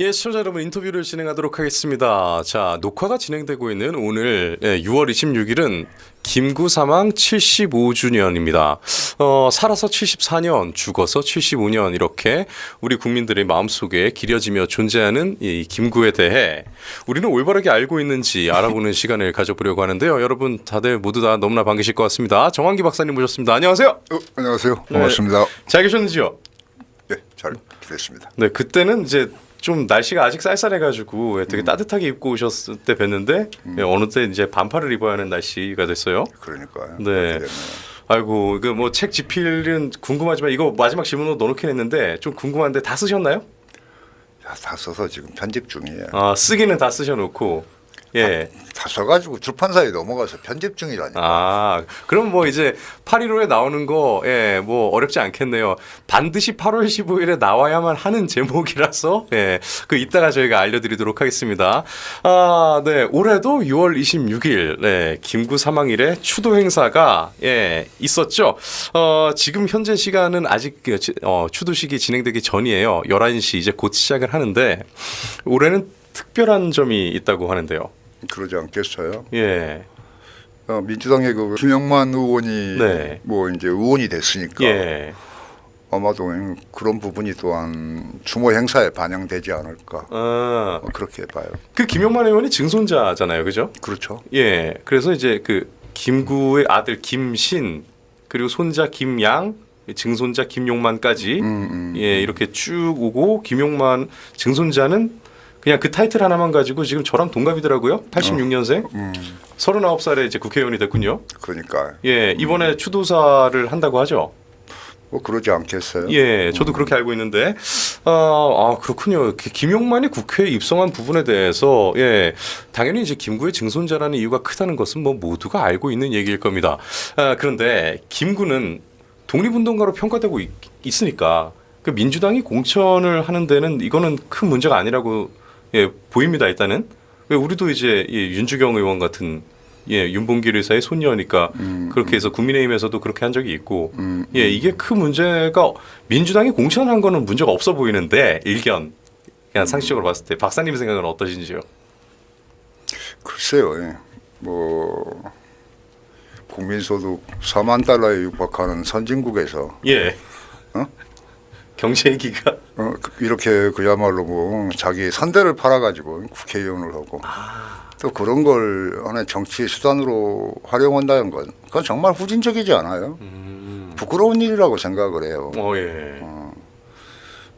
예, 시청자 여러분 인터뷰를 진행하도록 하겠습니다. 자, 녹화가 진행되고 있는 오늘 예, 6월 26일은 김구 사망 75주년입니다. 어, 살아서 74년, 죽어서 75년 이렇게 우리 국민들의 마음속에 기려지며 존재하는 이 김구에 대해 우리는 올바르게 알고 있는지 알아보는 시간을 가져보려고 하는데요. 여러분 다들 모두 다 너무나 반기실 것 같습니다. 정환기 박사님 모셨습니다. 안녕하세요. 어, 안녕하세요. 반갑습니다. 잘 계셨는지요? 네, 잘 지냈습니다. 네, 그때는 이제 좀 날씨가 아직 쌀쌀해가지고 되게 따뜻하게 입고 오셨을 때 뵀는데 예, 어느새 이제 반팔을 입어야 하는 날씨가 됐어요. 그러니까요. 네. 아이고, 그 뭐 책 지필은 궁금하지만 이거 마지막 질문으로 넣어놓긴 했는데 좀 궁금한데 다 쓰셨나요? 다, 다 써서 지금 편집 중이에요. 아, 쓰기는 다 쓰셔놓고 예. 다 써가지고 출판사에 넘어가서 편집 중이라니까. 아, 그럼 뭐 이제 8.15에 나오는 거, 예, 뭐 어렵지 않겠네요. 반드시 8월 15일에 나와야만 하는 제목이라서, 예, 그 이따가 저희가 알려드리도록 하겠습니다. 아, 네, 올해도 6월 26일, 네, 김구 사망일에 추도 행사가, 예, 있었죠. 어, 지금 현재 시간은 아직 그, 지- 어, 추도식이 진행되기 전이에요. 11시 이제 곧 시작을 하는데, 올해는 특별한 점이 있다고 하는데요. 그러지 않겠어요? 예, 어, 민주당의 그 김영만 의원이 네. 뭐 이제 의원이 됐으니까 예. 아마도 그런 부분이 또한 추모 행사에 반영되지 않을까 아, 뭐 그렇게 봐요. 그 김용만 의원이 증손자잖아요, 그죠? 그렇죠. 예. 그래서 이제 그 김구의 아들 김신 그리고 손자 김양, 증손자 김용만까지 음, 음. 예 이렇게 쭉 오고 김용만 증손자는 그냥 그 타이틀 하나만 가지고 지금 저랑 동갑이더라고요. 86년생, 음, 39살에 이제 국회의원이 됐군요. 그러니까 예, 이번에 추도사를 한다고 하죠. 뭐 그러지 않겠어요? 예, 저도 그렇게 알고 있는데, 아, 아 그렇군요. 그 김용만이 국회에 입성한 부분에 대해서, 예, 당연히 이제 김구의 증손자라는 이유가 크다는 것은 뭐 모두가 알고 있는 얘기일 겁니다. 아, 그런데 김구는 독립운동가로 평가되고 있, 있으니까 그 민주당이 공천을 하는 데는 이거는 큰 문제가 아니라고 예, 보입니다. 일단은 왜 우리도 이제 예, 윤주경 의원 같은 예, 윤봉길 의사의 손녀니까 그렇게 해서 국민의힘에서도 그렇게 한 적이 있고 음, 예, 이게 큰 문제가 민주당이 공천한 거는 문제가 없어 보이는데 일견 그냥 상식적으로 봤을 때 박사님 생각은 어떠신지요? 글쎄요. 예. 뭐 국민 소득 4만 달러에 육박하는 선진국에서 예. 어? 경제 얘기가 어, 그- 이렇게 그야말로 뭐 자기 선대를 팔아가지고 국회의원을 하고 또 그런 걸 하나의 정치의 수단으로 활용한다는 건 그건 정말 후진적이지 않아요. 부끄러운 일이라고 생각을 해요. 어 예.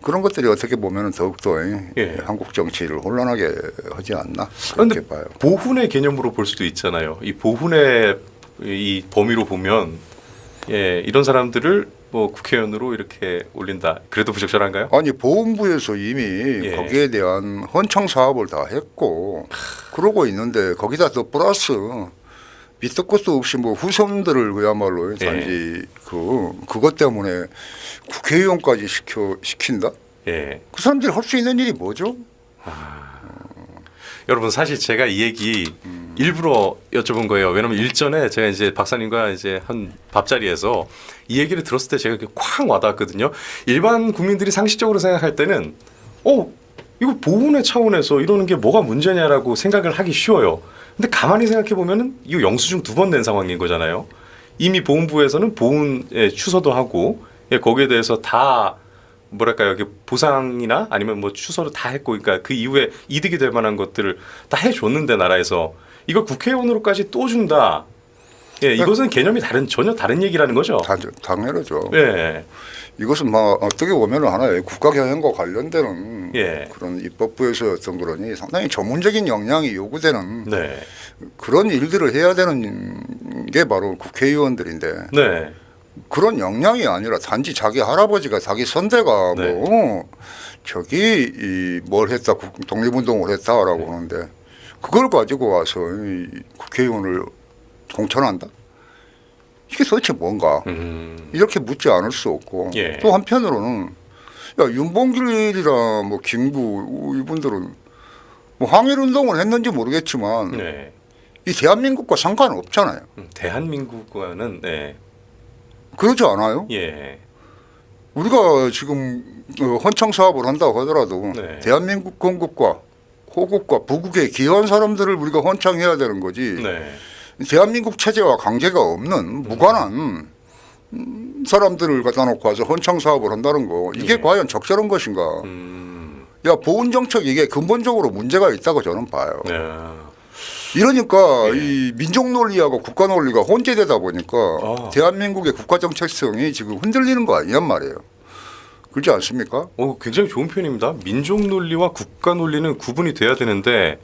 그런 것들이 어떻게 보면 더욱더 예, 예. 한국 정치를 혼란하게 하지 않나 그런데 그렇게 봐요. 보훈의 개념으로 볼 수도 있잖아요. 이 보훈의 이 범위로 보면 예, 이런 사람들을 뭐 국회의원으로 이렇게 올린다. 그래도 부적절한가요? 아니 보훈부에서 이미 예. 거기에 대한 헌청 사업을 다 했고 그러고 있는데 거기다 더 플러스 밑도 끝도 없이 뭐 후손들을 그야말로 예. 단지 그 그것 때문에 국회의원까지 시켜 시킨다? 예. 그 사람들이 할 수 있는 일이 뭐죠? 여러분 사실 제가 이 얘기 일부러 여쭤본 거예요. 왜냐면 일전에 제가 이제 박사님과 이제 한 밥자리에서 이 얘기를 들었을 때 제가 콱 와닿았거든요. 일반 국민들이 상식적으로 생각할 때는 어 이거 보훈의 차원에서 이러는 게 뭐가 문제냐라고 생각을 하기 쉬워요. 근데 가만히 생각해 보면은 이거 영수증 두 번 낸 상황인 거잖아요. 이미 보훈부에서는 보훈에 추서도 하고 예, 거기에 대해서 다 뭐랄까요 이게 보상이나 아니면 뭐 추서를 다 했고 그러니까 그 이후에 이득이 될 만한 것들을 다 해줬는데 나라에서 이걸 국회의원으로까지 또 준다. 예, 이것은 개념이 다른 전혀 다른 얘기라는 거죠. 다, 당연하죠. 예, 이것은 막 어떻게 보면 하나의 국가 경영과 관련되는 예. 그런 입법부에서 어떤 그러니 상당히 전문적인 역량이 요구되는 네, 그런 일들을 해야 되는 게 바로 국회의원들인데 네, 그런 역량이 아니라 단지 자기 할아버지가 자기 선대가 네. 뭐 저기 이 뭘 했다 국- 독립운동을 했다라고 네. 하는데 그걸 가지고 와서 이 국회의원을 공천한다 이게 도대체 뭔가 음, 이렇게 묻지 않을 수 없고 예. 또 한편으로는 야 윤봉길이나 뭐 김구 이분들은 뭐 항일 운동을 했는지 모르겠지만 네, 이 대한민국과 상관없잖아요. 음, 대한민국과는 네, 그러지 않아요? 예, 우리가 지금 어, 헌청 사업을 한다고 하더라도 네. 대한민국 건국과 호국과 부국에 기여한 사람들을 우리가 헌청해야 되는 거지. 네. 대한민국 체제와 관계가 없는 무관한 음, 사람들을 갖다 놓고 와서 헌청 사업을 한다는 거 이게 예. 과연 적절한 것인가? 음. 야 보훈 정책 이게 근본적으로 문제가 있다고 저는 봐요. 네. 이러니까 예. 이 민족 논리하고 국가 논리가 혼재되다 보니까 아. 대한민국의 국가 정체성이 지금 흔들리는 거 아니냔 말이에요. 그렇지 않습니까? 어, 굉장히 좋은 표현입니다. 민족 논리와 국가 논리는 구분이 돼야 되는데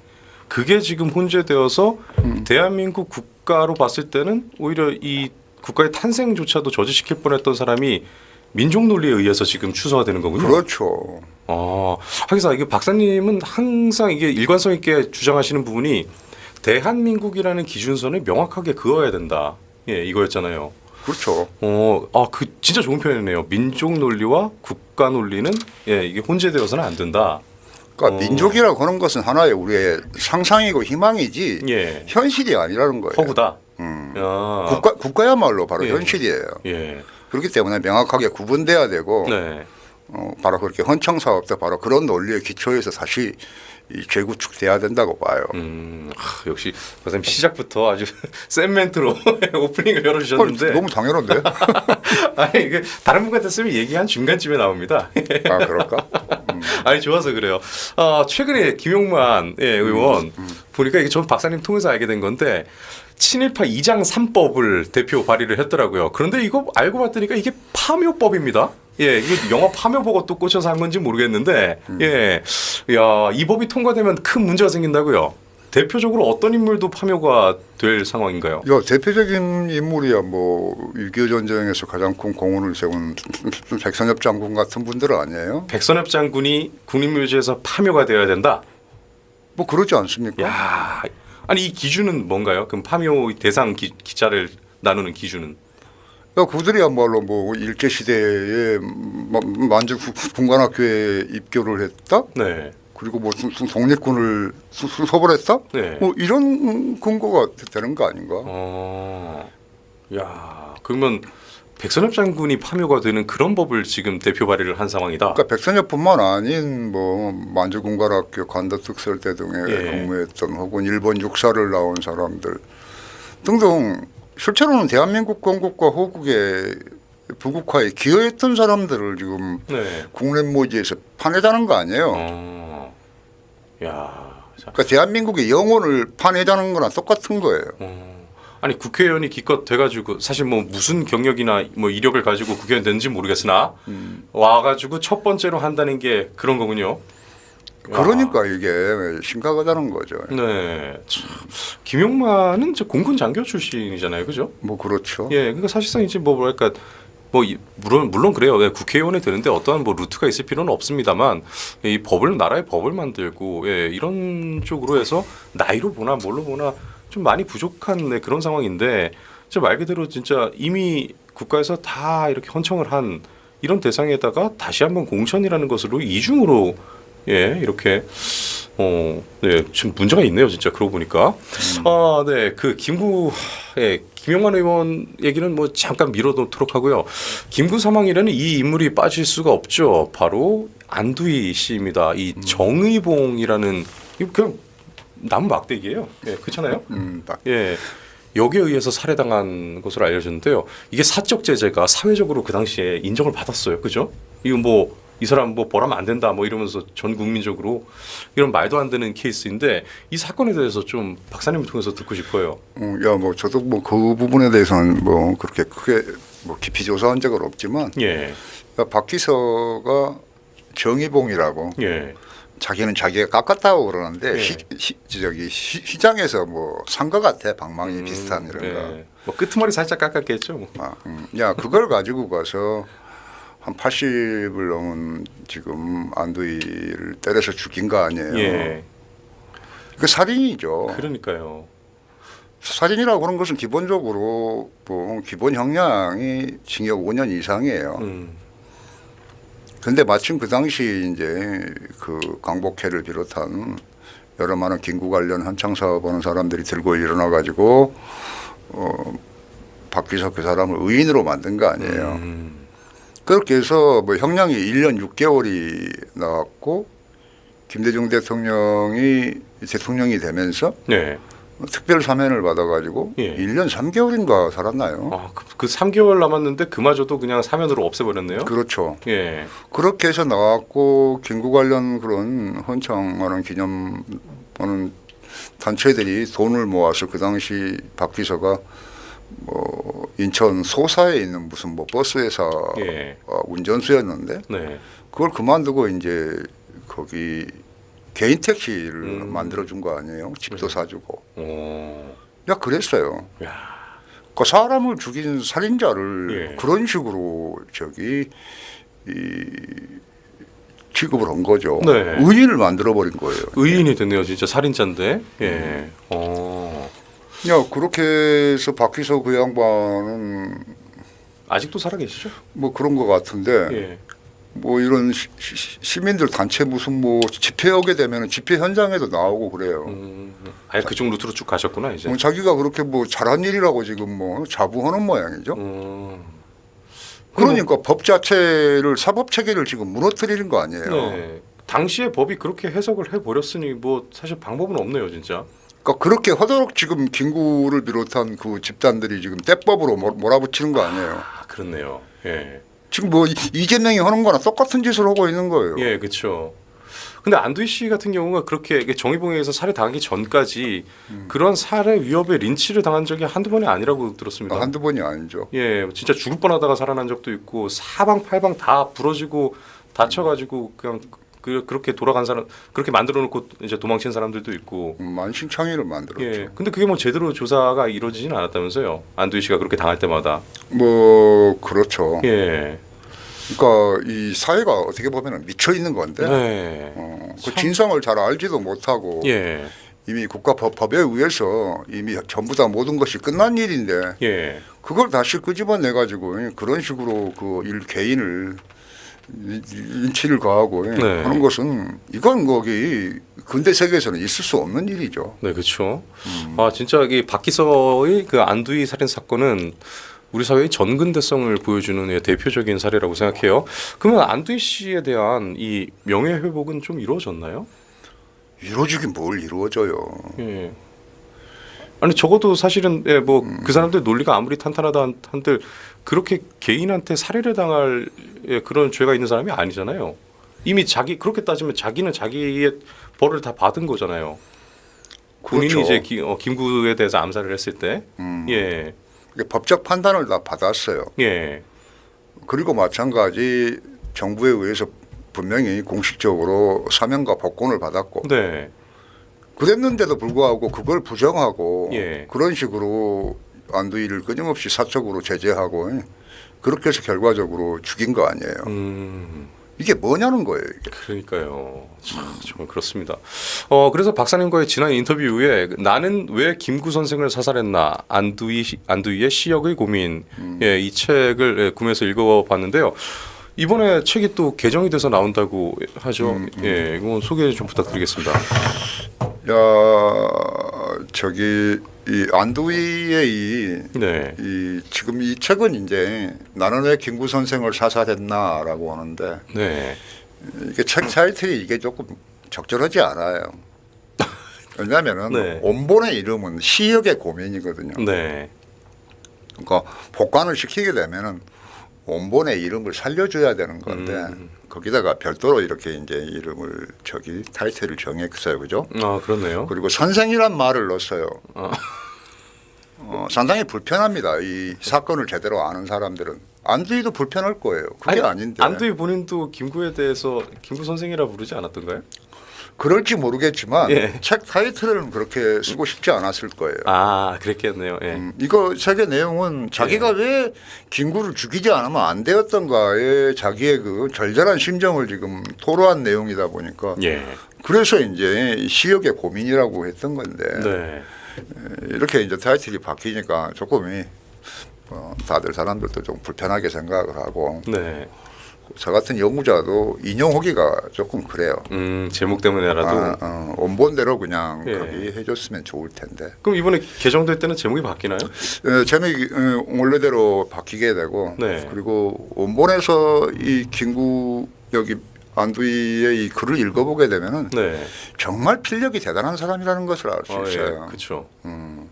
그게 지금 혼재되어서 음. 대한민국 국가로 봤을 때는 오히려 이 국가의 탄생조차도 저지시킬 뻔했던 사람이 민족 논리에 의해서 지금 추서가 되는 거군요. 그렇죠. 아, 하기사 이게 박사님은 항상 이게 일관성 있게 주장하시는 부분이 대한민국이라는 기준선을 명확하게 그어야 된다. 예, 이거였잖아요. 그렇죠. 어, 아, 그 진짜 좋은 표현이네요. 민족 논리와 국가 논리는 예, 이게 혼재되어서는 안 된다. 그러니까 어. 민족이라고 하는 것은 하나의 우리의 상상이고 희망이지 예, 현실이 아니라는 거예요. 허구다. 음. 아, 국가 국가야말로 바로 예. 현실이에요. 예, 그렇기 때문에 명확하게 구분돼야 되고 네, 어, 바로 그렇게 헌청 사업도 바로 그런 논리에 기초해서 다시 이 재구축돼야 된다고 봐요. 음, 하, 역시 박사님 시작부터 아주 센 멘트로 오프닝을 열어주셨는데, 어, 너무 당연한데? 아니 이게 다른 분 같았으면 얘기 한 중간쯤에 나옵니다. 아 그럴까? 아니 좋아서 그래요. 아 최근에 김용만 예, 의원 보니까 이게 전 박사님 통해서 알게 된 건데 친일파 2장 3법을 대표 발의를 했더라고요. 그런데 이거 알고 봤더니까 이게 파묘법입니다. 예, 이게 영화 파묘 보고 또 꽂혀서 한 건지 모르겠는데, 예, 야, 이 법이 통과되면 큰 문제가 생긴다고요. 대표적으로 어떤 인물도 파묘가 될 상황인가요? 야 대표적인 인물이야 뭐6.25 전쟁에서 가장 큰 공헌을 세운 백선엽 장군 같은 분들 아니에요? 백선엽 장군이 국립묘지에서 파묘가 되어야 된다. 뭐 그러지 않습니까? 야, 아니 이 기준은 뭔가요? 그럼 파묘 대상 기, 기자를 나누는 기준은? 야, 그들이야 말로 뭐 일제 시대에 마- 만주 구- 군관학교에 입교를 했다. 네, 그리고 뭐 독립군을 수- 수습을 했다. 네. 뭐 이런 근거가 되는 거 아닌가? 어, 야, 그러면 백선엽 장군이 파묘가 되는 그런 법을 지금 대표 발의를 한 상황이다. 그러니까 백선엽뿐만 아닌 뭐 만주 군관학교 관도특설대 등에 예. 근무했던 혹은 일본 육사를 나온 사람들 등등 실제로는 대한민국 건국과 호국의 부국화에 기여했던 사람들을 지금 네. 국립모지에서 파내자는 거 아니에요? 어, 야, 자, 그러니까 대한민국의 영혼을 파내자는 거랑 똑같은 거예요. 어. 아니 국회의원이 기껏 돼가지고 사실 뭐 무슨 경력이나 뭐 이력을 가지고 국회의원 됐는지 모르겠으나 음. 와가지고 첫 번째로 한다는 게 그런 거군요. 와. 그러니까 이게 심각하다는 거죠. 네. 참. 김용만은 저 공군 장교 출신이잖아요, 그죠? 뭐 그렇죠. 예, 그러니까 사실상 이제 뭐 뭐랄까 뭐 이- 물론 물론 그래요. 네, 국회의원이 되는데 어떠한 뭐 루트가 있을 필요는 없습니다만 이 법을 나라의 법을 만들고 예, 이런 쪽으로 해서 나이로 보나 뭘로 보나 좀 많이 부족한 네, 그런 상황인데 진짜 말 그대로 진짜 이미 국가에서 다 이렇게 헌청을 한 이런 대상에다가 다시 한번 공천이라는 것으로 이중으로 예 이렇게 어, 네, 지금 문제가 있네요, 진짜 그러고 보니까. 아, 네, 그 김구, 예, 김용만 의원 얘기는 뭐 잠깐 미뤄놓도록 하고요. 김구 사망이라는 이 인물이 빠질 수가 없죠. 바로 안두희 씨입니다. 이 정의봉이라는 이 그냥 나무 막대기예요. 예, 그렇잖아요. 음, 딱. 예. 여기에 의해서 살해당한 것으로 알려졌는데요. 이게 사적 제재가 사회적으로 그 당시에 인정을 받았어요. 그죠? 이거 뭐 이 사람 뭐 벌하면 안 된다 뭐 이러면서 전 국민적으로 이런 말도 안 되는 케이스인데 이 사건에 대해서 좀 박사님을 통해서 듣고 싶어요. 어, 야, 뭐 저도 뭐 그 부분에 대해서는 뭐 그렇게 크게 뭐 깊이 조사한 적은 없지만 예. 야, 박 기서가 정의봉이라고 예. 자기는 자기가 깎았다고 그러는데 예. 시, 시, 저기 시, 시장에서 뭐 산 것 같아 방망이 음, 비슷한 이런 거. 예. 뭐 끄트머리 살짝 깎았겠죠. 뭐. 아, 음. 야 그걸 가지고 가서 한 80을 넘은 지금 안두희를 때려서 죽인 거 아니에요. 예. 그 살인이죠. 그러니까요. 살인이라고 하는 것은 기본적으로 뭐 기본 형량이 징역 5년 이상이에요. 음. 근데 마침 그 당시 이제 그 강복회를 비롯한 여러 많은 김구 관련 한창 사업하는 사람들이 들고 일어나 가지고 어 박기서 그 사람을 의인으로 만든 거 아니에요. 음. 그렇게 해서 뭐 형량이 1년 6개월이 나왔고 김대중 대통령이 대통령이 되면서 네. 특별 사면을 받아가지고 예. 1년 3개월인가 살았나요? 아, 그, 그 3개월 남았는데 그마저도 그냥 사면으로 없애버렸네요. 그렇죠. 예. 그렇게 해서 나왔고 김구 관련 그런 헌창하는 기념하는 단체들이 돈을 모아서 그 당시 박 비서가 뭐 인천 소사에 있는 무슨 뭐 버스 회사 예. 어, 운전수였는데 네. 그걸 그만두고 이제 거기 개인 택시를 음. 만들어 준 거 아니에요? 집도 사주고. 어. 야 그랬어요. 야. 그 사람을 죽인 살인자를 예. 그런 식으로 저기 이 취급을 한 거죠. 네. 의인을 만들어 버린 거예요. 의인이 됐네요, 진짜 살인자인데. 예. 어. 야 그렇게 해서 박희서 그 양반은 아직도 살아계시죠? 뭐 그런 것 같은데 예. 뭐 이런 시, 시- 시 민들 단체 무슨 뭐 집회 오게 되면 집회 현장에도 나오고 그래요. 음. 아예 그쪽 루트로 쭉 가셨구나 이제. 뭐 자기가 그렇게 뭐 잘한 일이라고 지금 뭐 자부하는 모양이죠. 음. 그러니까 법 자체를 사법 체계를 지금 무너뜨리는 거 아니에요. 네. 당시에 법이 그렇게 해석을 해 버렸으니 뭐 사실 방법은 없네요, 진짜. 그러니까 그렇게 하도록 지금 김구를 비롯한 그 집단들이 지금 떼법으로 몰- 몰아붙이는 거 아니에요. 아, 그렇네요. 예. 지금 뭐 이- 이재명이 하는 거나 똑같은 짓을 하고 있는 거예요. 예, 그렇죠. 근데 안두희 씨 같은 경우가 그렇게 정의봉에서 살해 당하기 전까지 그런 살해 위협에 린치를 당한 적이 한두 번이 아니라고 들었습니다. 한두 번이 아니죠. 예, 진짜 죽을 뻔하다가 살아난 적도 있고 사방 팔방 다 부러지고 다쳐가지고 그냥 그 그렇게 돌아간 사람 그렇게 만들어놓고 이제 도망친 사람들도 있고. 음, 만신창이를 만들었죠. 예, 근데 그게 뭐 제대로 조사가 이루어지진 않았다면서요? 안두희 씨가 그렇게 당할 때마다. 뭐 그렇죠. 예, 그러니까 이 사회가 어떻게 보면 미쳐 있는 건데 네, 어, 그 참. 진상을 잘 알지도 못하고 예, 이미 국가 법, 법에 의해서 이미 전부 다 모든 것이 끝난 일인데 예, 그걸 다시 끄집어내 가지고 그런 식으로 그 일 개인을 인- 인치를 가하고 네. 하는 것은 이건 거기 근대 세계에서는 있을 수 없는 일이죠. 네, 그렇죠. 아 진짜 이 박기서의 그 안두희 살인 사건은 우리 사회의 전근대성을 보여주는 예, 대표적인 사례라고 생각해요. 그러면 안두희 씨에 대한 이 명예 회복은 좀 이루어졌나요? 이루어지긴 뭘 이루어져요. 예. 아니 적어도 사실은 예, 뭐그 사람들 논리가 아무리 탄탄하다 한- 한들 그렇게 개인한테 살해를 당할 예, 그런 죄가 있는 사람이 아니잖아요. 이미 자기 그렇게 따지면 자기는 자기의 벌을 다 받은 거잖아요. 본인이 그렇죠. 이제 기, 어, 김구에 대해서 암살을 했을 때, 음, 예, 법적 판단을 다 받았어요. 예, 그리고 마찬가지 정부에 의해서 분명히 공식적으로 사면과 복권을 받았고 네, 그랬는데도 불구하고 그걸 부정하고 예. 그런 식으로 안두희를 끊임없이 사적으로 제재하고 그렇게 해서 결과적으로 죽인 거 아니에요. 음, 이게 뭐냐는 거예요. 이게. 그러니까요. 참 정말 그렇습니다. 어 그래서 박사님과의 지난 인터뷰 후에 나는 왜 김구 선생을 사살했나 안두희 시- 안두희의 시역의 고민 예, 이 책을 예, 구매해서 읽어봤는데요. 이번에 책이 또 개정이 돼서 나온다고 하죠. 예, 이거 소개 좀 부탁드리겠습니다. 야 저기 이 안두희의 이, 네, 이 지금 이 책은 이제 나는 왜 김구 선생을 사살했나라고 하는데 네, 이게 책 타이틀이 이게 조금 적절하지 않아요. 왜냐하면은 네. 원본의 이름은 시역의 고민이거든요. 네, 그러니까 복관을 시키게 되면은 원본의 이름을 살려줘야 되는 건데 음. 거기다가 별도로 이렇게 이제 이름을 저기 타이틀을 정했어요, 그죠? 아 그렇네요. 그리고 선생이란 말을 넣었어요. 아. 어, 상당히 불편합니다. 이 사건을 제대로 아는 사람들은 안두희도 불편할 거예요. 그게 아니, 아닌데 안두희 본인도 김구에 대해서 김구 선생이라 부르지 않았던가요? 그럴지 모르겠지만 예. 책 타이틀은 그렇게 쓰고 싶지 않았을 거예요. 아 그랬겠네요. 예. 음, 이거 책의 내용은 자기가 왜 김구를 죽이지 않으면 안 되었던가에 자기의 그 절절한 심정을 지금 토로한 내용이다 보니까 예. 그래서 이제 시역의 고민이라고 했던 건데 네. 이렇게 이제 타이틀이 바뀌니까 조금이 어, 다들 사람들도 좀 불편하게 생각을 하고 네. 저 같은 연구자도 인용하기가 조금 그래요. 음, 제목 때문에라도. 아, 어, 원본대로 그냥 예. 거기 해줬으면 좋을 텐데. 그럼 이번에 개정될 때는 제목이 바뀌나요? 어, 제목이 어, 원래대로 바뀌게 되고 네. 그리고 원본에서 이 김구 여기 안두희의 이 글을 읽어보게 되면은 네. 정말 필력이 대단한 사람이라는 것을 알 수 아, 있어요. 예, 그렇죠. 음.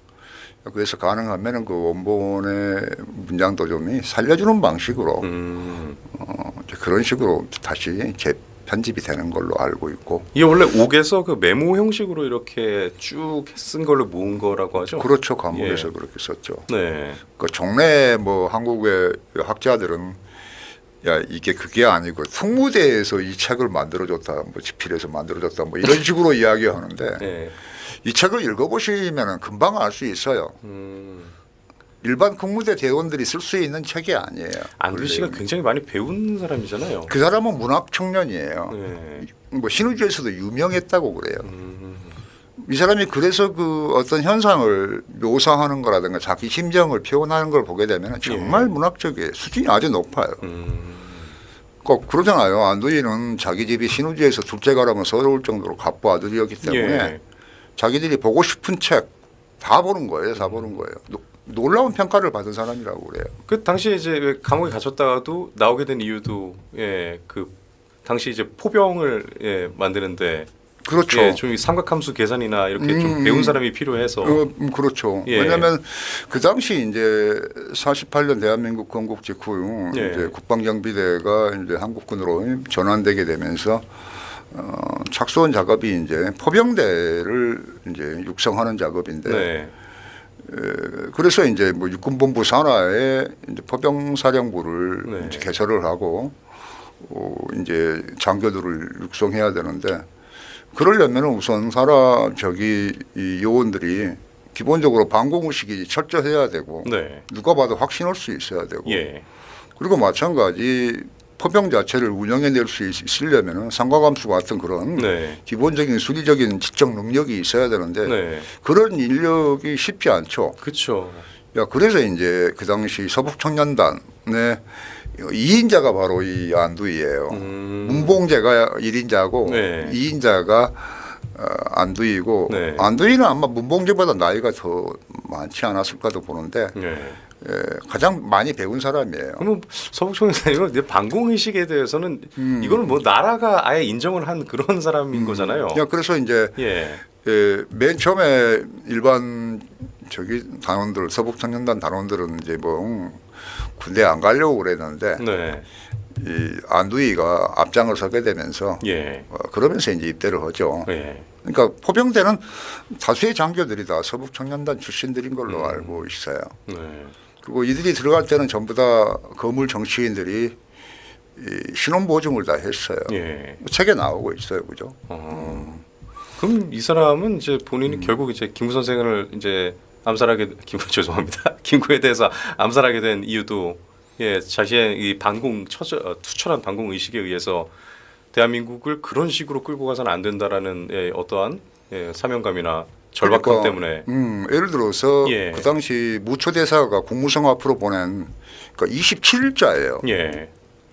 그래서 가능하면은 그 원본의 문장 도 좀 살려주는 방식으로 음. 어, 그런 식으로 다시 재 편집이 되는 걸로 알고 있고 이게 원래 옥에서 그 메모 형식으로 이렇게 쭉 쓴 걸로 모은 거라고 하죠. 그렇죠 과목에서 예. 그렇게 썼죠. 네. 그 종래 뭐 한국의 학자들은 야 이게 그게 아니고 특무대에서 이 책을 만들어줬다, 뭐 지필해서 만들어줬다, 뭐 이런 식으로 이야기하는데 네. 이 책을 읽어보시면은 금방 알 수 있어요. 음. 일반 국무대 대원들이 쓸 수 있는 책이 아니에요. 안두 씨가. 굉장히 많이 배운 사람이잖아요. 그 사람은 문학 청년이에요. 네. 뭐 신우주에서도 유명했다고 그래요. 음. 이 사람이 그래서 그 어떤 현상을 묘사하는 거라든가 자기 심정을 표현하는 걸 보게 되면 정말 예. 문학적이에요. 수준이 아주 높아요. 음. 꼭 그러잖아요. 안두희는 자기 집이 신우지에서 둘째 가라면 서러울 정도로 갑부 아들이었기 때문에 예. 자기들이 보고 싶은 책 다 보는 거예요. 다 보는 거예요. 노- 놀라운 평가를 받은 사람이라고 그래요. 그 당시에 이제 왜 감옥에 갇혔다가도 나오게 된 이유도 예, 그 당시 이제 포병을 예, 만드는데 그렇죠. 예, 좀 삼각함수 계산이나 이렇게 좀 음, 배운 사람이 필요해서 어, 음, 그렇죠. 예. 왜냐하면 그 당시 이제 48년 대한민국 건국 직후 예. 이제 국방경비대가 이제 한국군으로 전환되게 되면서 어, 착수원 작업이 이제 포병대를 이제 육성하는 작업인데 네. 그래서 이제 뭐 육군본부 산하에 이제 포병사령부를 네. 이제 개설을 하고 어, 이제 장교들을 육성해야 되는데 그러려면 우선 사람 저기 이 요원들이 기본적으로 방공 의식이 철저해야 되고 네. 누가 봐도 확신할 수 있어야 되고 예. 그리고 마찬가지 포병 자체를 운영해낼 수 있- 있으려면은 상과감수 같은 그런 네. 기본적인 수리적인 지적 능력이 있어야 되는데 네. 그런 인력이 쉽지 않죠. 그렇죠. 야 그래서 이제 그 당시 서북 청년단의 2인자가 바로 이 안두희예요. 음. 문봉재가 1인자고 네. 2인자가 어, 안두희고 네. 안두희는 아마 문봉재보다 나이가 더 많지 않았을까도 보는데 예. 예, 가장 많이 배운 사람이에요. 그러면 서북청 선생님은 이제 방공 의식에 대해서는 음. 이거는 뭐 나라가 아예 인정을 한 그런 사람인 거잖아요. 야, 그래서 이제 예. 예, 맨 처음에 일반 저기 단원들 서북 청년단 단원들은 이제 뭐 음, 군대 안 가려고 그랬는데 네. 이 안두희가 앞장을 서게 되면서 예. 어, 그러면서 이제 입대를 하죠. 예. 그러니까 포병대는 다수의 장교들이 다 서북 청년단 출신들인 걸로 음. 알고 있어요. 네. 그리고 이들이 들어갈 때는 전부 다 거물 정치인들이 이 신원 보증을 다 했어요. 예. 책에 나오고 있어요, 그죠? 어. 그럼 이 사람은 이제 본인이 음. 결국 이제 김구 선생을 이제 암살하게 김구 죄송합니다. 김구에 대해서 암살하게 된 이유도 예 자신의 이 반공 처절 어, 투철한 반공 의식에 의해서 대한민국을 그런 식으로 끌고 가서는 안 된다라는 예, 어떠한 예, 사명감이나 절박함 그러니까, 때문에 음, 예를 들어서 예. 그 당시 무초대사가 국무성 앞으로 보낸 그러니까 27일자예요. 예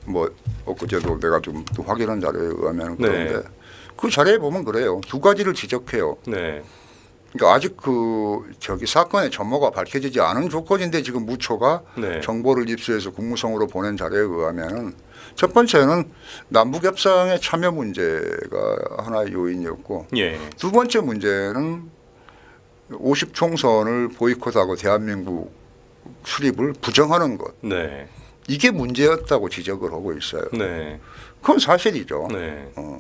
뭐 엊그제도 내가 좀또 확인한 자료에 의하면 네. 그런데 그 자료에 보면 그래요. 두 가지를 지적해요. 네. 그러니까 아직 그 저기 사건의 전모가 밝혀지지 않은 조건인데 지금 무초가 네. 정보를 입수해서 국무성으로 보낸 자료에 의하면은 첫 번째는 남북 협상의 참여 문제가 하나의 요인이었고 예. 두 번째 문제는 50 총선을 보이콧하고 대한민국 수립을 부정하는 것 네. 이게 문제였다고 지적을 하고 있어요. 네. 그건 사실이죠. 네. 어,